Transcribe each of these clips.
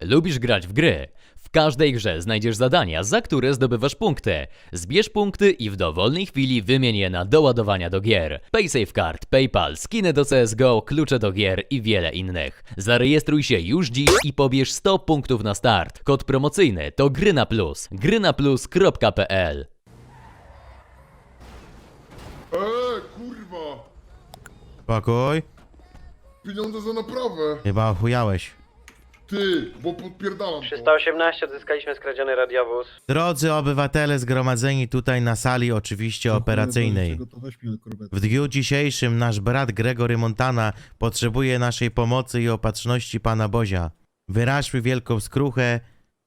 Lubisz grać w gry? W każdej grze znajdziesz zadania, za które zdobywasz punkty. Zbierz punkty i w dowolnej chwili wymień je na doładowania do gier. PaySafeCard, PayPal, skiny do CSGO, klucze do gier i wiele innych. Zarejestruj się już dziś i pobierz 100 punktów na start. Kod promocyjny to gry na plus. grynaplus.pl Eee, kurwa! Spokój. Pieniądze za naprawę! Chyba ochujałeś. Ty, bo podpierdalam to. 318 odzyskaliśmy skradziony radiowóz. Drodzy obywatele zgromadzeni tutaj na sali oczywiście operacyjnej. W dniu dzisiejszym nasz brat Gregory Montana potrzebuje naszej pomocy i opatrzności pana Bozia. Wyraźmy wielką skruchę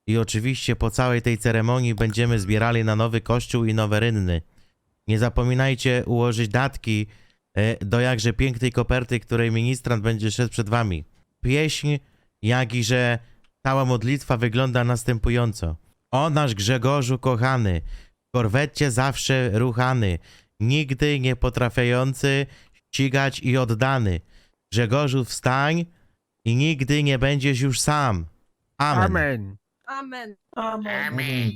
i oczywiście po całej tej ceremonii będziemy zbierali na nowy kościół i nowe rynny. Nie zapominajcie ułożyć datki e, do jakże pięknej koperty, której ministrant będzie szedł przed wami. Pieśń, jak i że cała modlitwa wygląda następująco. O nasz Grzegorzu kochany, w korwecie zawsze ruchany, nigdy nie potrafiający ścigać i oddany. Grzegorzu wstań i nigdy nie będziesz już sam. Amen. Amen. Amen.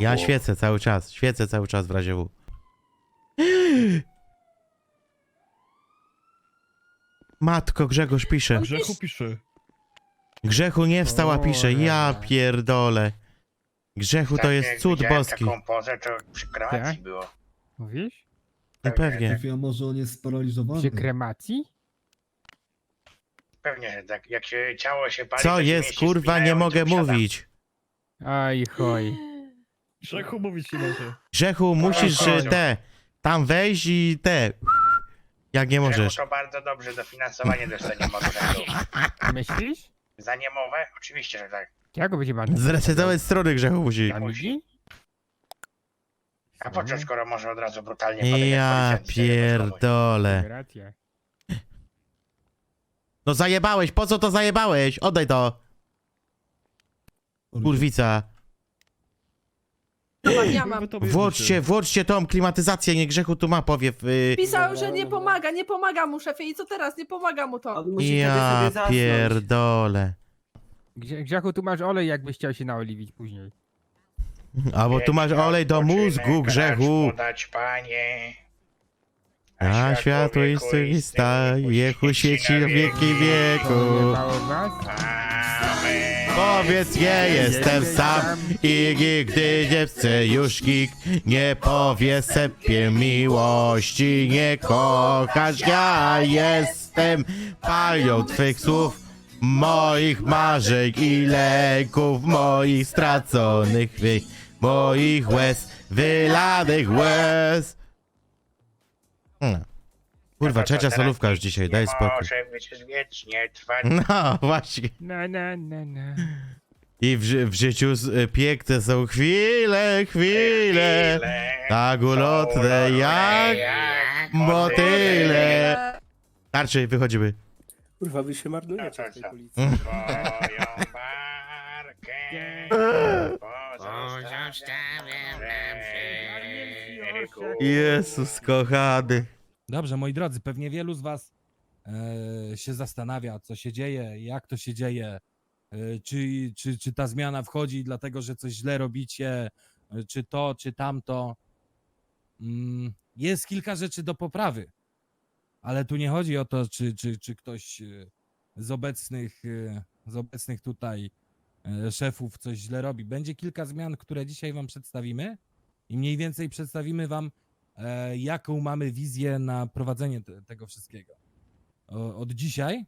Ja świecę cały czas, świecę cały czas w razie W. Matko, Grzegorz pisze. Grzechu pisze. Grzechu nie wstała, pisze. Ja pierdolę. Grzechu to Tak, jest cud boski. taką pozę, to przy kremacji Tak? było. Mówisz? No pewnie. A może on jest sparaliżowany? Przy kremacji? Pewnie, że tak. Jak się ciało się pali, Co to się jest, mięśnie kurwa, spinają nie i mogę mówić. Oj, choj. Grzechu mówić nie może. Grzechu, musisz e, te, tam wejść i te. Jak nie możesz. to bardzo dobrze dofinansowanie dostanie tak. Myślisz? Za niemowę? Oczywiście, że tak. Jak go będzie pan? Zresetować strony Grzechu musi. Na migi? A po co, skoro może od razu brutalnie podejść Ja policjant pierdolę. Racja. No zajebałeś, po co to zajebałeś? Oddaj to. Kurwica. Dobra, ja mam. Włączcie, włączcie tą klimatyzację, nie Grzechu tu ma powiew. Y... Pisał, że nie pomaga, nie pomaga mu szefie. I co teraz? Nie pomaga mu to. Ja pierdolę. Grze- Grzechu, tu masz olej, jakbyś chciał się naoliwić później. A bo tu masz olej do mózgu, Grzechu. dać, panie. A światło jest staje, ku sieci w wieki wieku. Pojebało was? Powiedz nie jestem sam. I nigdy nie chcę już nikt nie powie sepie miłości nie kochasz. Ja jestem palią twych słów moich marzeń i lęków moich straconych wy, moich łez wylanych łez. Hmm. Kurwa, to trzecia solówka już dzisiaj, daj spokój. Może być wiecznie trwać. No właśnie. Na, na, na, na. I w, ży- w życiu z- y, piękne są chwile, chwile, tak ulotne jak motyle. Starczy, wychodzimy. Kurwa, wy się marnujecie w tej policji. Twoją barkę pozostawiam na brzegu. Jezus kochany. Dobrze, moi drodzy, pewnie wielu z Was e, się zastanawia, co się dzieje, jak to się dzieje, e, czy, czy, czy ta zmiana wchodzi dlatego, że coś źle robicie, e, czy to, czy tamto. Mm, jest kilka rzeczy do poprawy, ale tu nie chodzi o to, czy, czy, czy ktoś z obecnych, z obecnych tutaj szefów coś źle robi. Będzie kilka zmian, które dzisiaj Wam przedstawimy i mniej więcej przedstawimy Wam jaką mamy wizję na prowadzenie te, tego wszystkiego. Od dzisiaj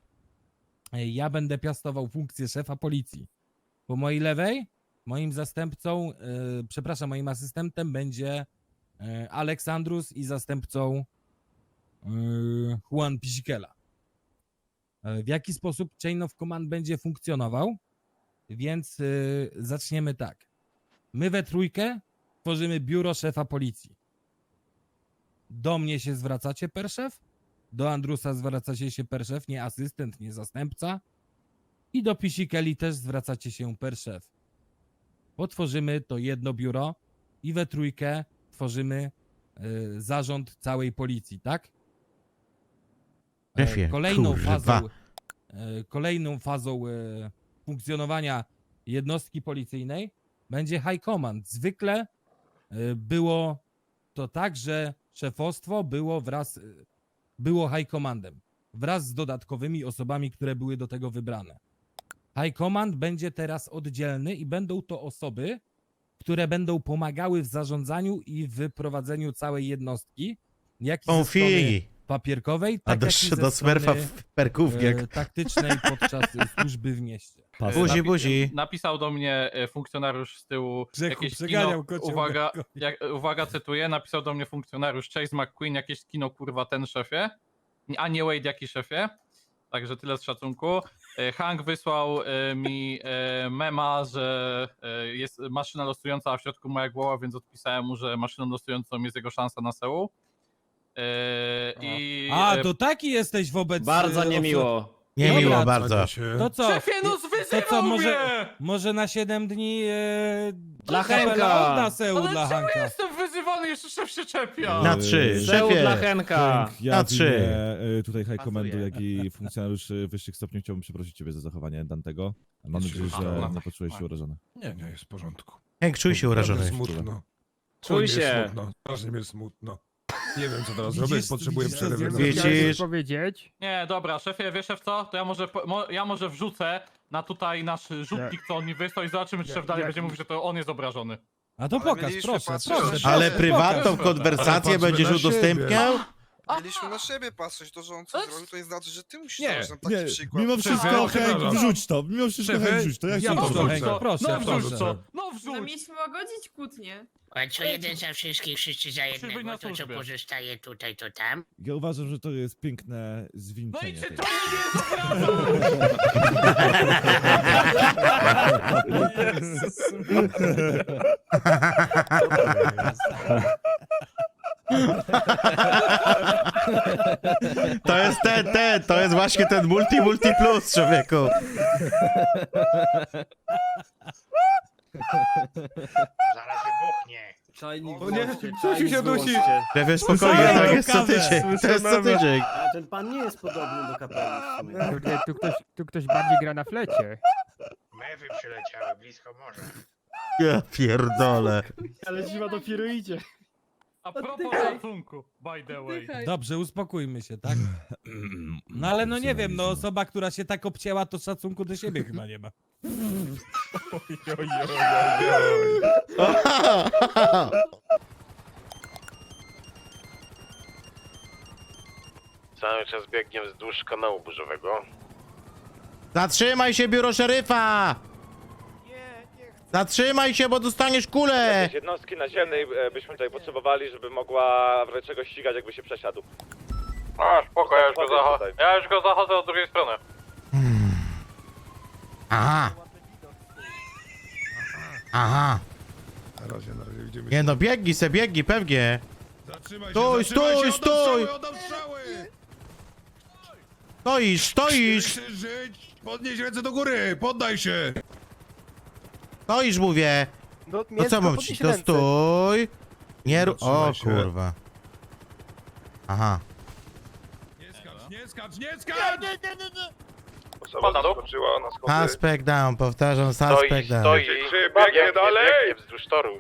e, ja będę piastował funkcję szefa policji. Po mojej lewej moim zastępcą, e, przepraszam, moim asystentem będzie e, Aleksandrus i zastępcą e, Juan Pisikela. E, w jaki sposób Chain of Command będzie funkcjonował? Więc e, zaczniemy tak. My we trójkę tworzymy biuro szefa policji. Do mnie się zwracacie per szef, do Andrusa zwracacie się per szef, nie asystent, nie zastępca i do Pisikeli też zwracacie się per szef. Potworzymy to jedno biuro i we trójkę tworzymy y, zarząd całej policji, tak? E, Szefie, kolejną kurwa. fazą, e, kolejną fazą e, funkcjonowania jednostki policyjnej będzie High Command. Zwykle y, było to tak, że szefostwo było wraz, y, było High Commandem wraz z dodatkowymi osobami, które były do tego wybrane. High Command będzie teraz oddzielny i będą to osoby, które będą pomagały w zarządzaniu i w prowadzeniu całej jednostki, jak i papierkowej, A tak do, jak i ze do smerfa w perkówki. e, taktycznej podczas służby w mieście. Buzi, buzi. Napisał do mnie e, funkcjonariusz z tyłu Grzechu, jakieś przeganiał kino, uwaga, jak, uwaga, cytuję, napisał do mnie funkcjonariusz Chase McQueen, jakieś kino kurwa ten szefie, a nie Wade jaki szefie, także tyle z szacunku. E, Hank wysłał e, mi e, mema, że e, jest maszyna losująca, a w środku moja głowa, więc odpisałem mu, że maszyną losującą jest jego szansa na Seul. E, I A, e, to taki jesteś wobec... Bardzo e, niemiło. Niemiło Dobra, bardzo. To co? Szefie, no to co, zwyzywał może, mnie! może na 7 dni e, Dla Henka. na Seul Ale dla czemu Hanka. jestem wyzywany, jeszcze szef się czepia? Na trzy. Seul dla Szefie, Henka. Ja Na trzy. y, tutaj High. Commandu, jak i funkcjonariuszy wyższych stopni chciałbym przeprosić Ciebie za zachowanie Dantego. Mam nadzieję, że nie poczułeś się urażony. Nie, nie, jest w porządku. Hank, czuj się urażony. Naprawdę Smutno. Czuj jest się. Strasznie mi jest smutno. Nie wiem, co teraz Widzisz, robię, potrzebuję widzisz, przerwy. Widzisz? Chciałeś coś powiedzieć? Nie, dobra, szefie, wiesz szef co? To ja może, po- mo, ja może wrzucę na tutaj nasz rzutnik, co on mi wysłał i zobaczymy, czy szef dalej będzie mówił, że to on jest obrażony. A to pokaż, proszę, proszę. Ale prywatną pokaż. konwersację Ale będziesz na udostępniał? Mieliśmy na siebie patrzeć, to że on co zrobił, to nie znaczy, że ty musisz Nie, dawać nam taki Nie, przykład. mimo wszystko przepraszam. wrzuć to, mimo wszystko Hank, wrzuć to, ja ja chcę No proszę, to. wrzuć to, proszę, no wrzuć proszę. to, no No wrzuć. mieliśmy łagodzić kłótnię. Co jeden za wszystkich, wszyscy za być jednego. na To co służbie. pozostaje tutaj, to tam. Ja uważam, że to jest piękne No i zwieńczenie. czy to nie jest obraza? To jest ten, ten, to jest właśnie ten multi, multi plus, człowieku. Zaraz wybuchnie. O nie, coś się dusi. Szefie, spokojnie, tak jest co tydzień. To jest co tydzień. A ten pan nie jest podobny do kapeli w sumie. Kurde, tu ktoś, tu ktoś bardziej gra na flecie. Mewy przyleciały blisko morza. Ja pierdolę. Ale zima dopiero idzie. A propos Oddychaj. szacunku, by the way. Oddychaj. Dobrze, uspokójmy się, tak? No ale no nie wiem, no osoba, która się tak obcięła, to szacunku do siebie chyba nie ma. Cały czas biegnie wzdłuż kanału burzowego. Zatrzymaj się, biuro szeryfa! Zatrzymaj się, bo dostaniesz kulę! jednostki naziemnej e, byśmy tutaj potrzebowali, żeby mogła w razie czegoś ścigać, jakby się przesiadł. A, spoko, ja już go, zachodzę. ja już go zachodzę od drugiej strony. Aha. Aha. Na razie, na razie widzimy. Nie no, biegnij se, biegnij, pewnie. Zatrzymaj Stój, zatrzymaj stój, się, stój! Oddam strzały, oddam strzały! Stoisz, stoisz! Chcesz żyć? Podnieś ręce do góry, poddaj się! Stoisz, mówię! No, No co mam ci? To stój! Nie rób... O Zatrzymaj się. kurwa. Aha. Nie skacz, nie skacz, nie skacz! Osoba na dół? Suspect down, powtarzam, suspect down. Czy biegnie dalej? Biegnie wzdłuż toru.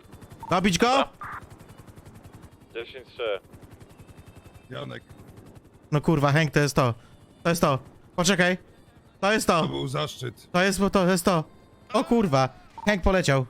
Dobić go? 10-3. Janek, No kurwa, Hank, to jest to. To jest to. Poczekaj. To jest to to. był zaszczyt. To jest to, jest to. O kurwa. Hank poleciał.